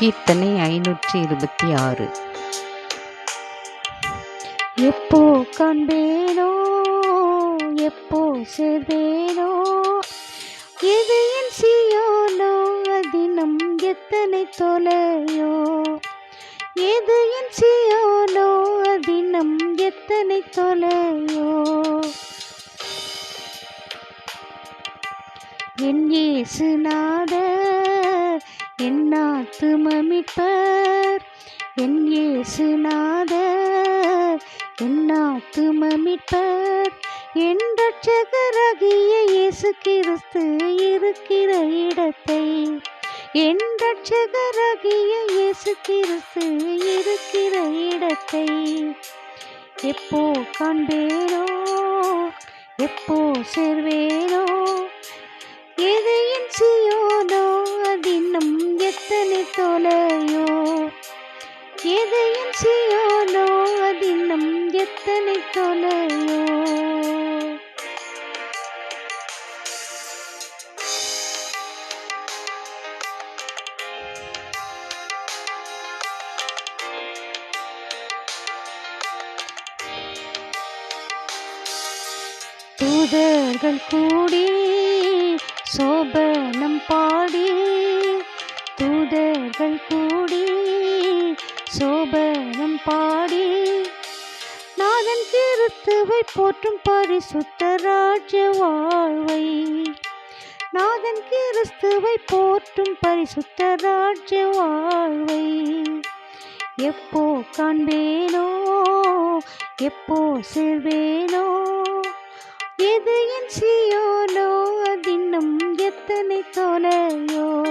கீர்த்தனை ஐநூற்றி இருபத்தி ஆறு. எப்போ காண்பேனோ எப்போ சேர்வேனோ எது என் சியோனோ அதினம் எத்தனை தொலையோ எது என் சியோனோ அதினம் எத்தனை தொலையோ. என் இயேசுநாதர் என் மமிப்பர் என் இயேசுநாதர். என்னாத்து மமிப்பர் என் ரட்சகராகிய இயேசு கிறிஸ்து இருக்கிற இடத்தை. என் ரட்சகராகிய இயேசு கிறிஸ்து இருக்கிற இடத்தை. எப்போ காண்பேனோ எப்போ சேர்வேனோ தொலையோ? எதையும் செய்யோனோ சியோனோ அதின்னும் எத்தனை தொலையோ? தூதர்கள் கூடி சோபனம் பா மக்கள் கூடி சோபனம் பாடி நாதன் கிறிஸ்துவை போற்றும் பரிசுத்த ராஜ வாழ்வை. நாதன் கிறிஸ்துவை போற்றும் பரிசுத்த ராஜ வாழ்வை. எப்போ காண்பேனோ எப்போ சேர்வேனோ எது என் சியோனோ அதின்னும் எத்தனை தொலையோ.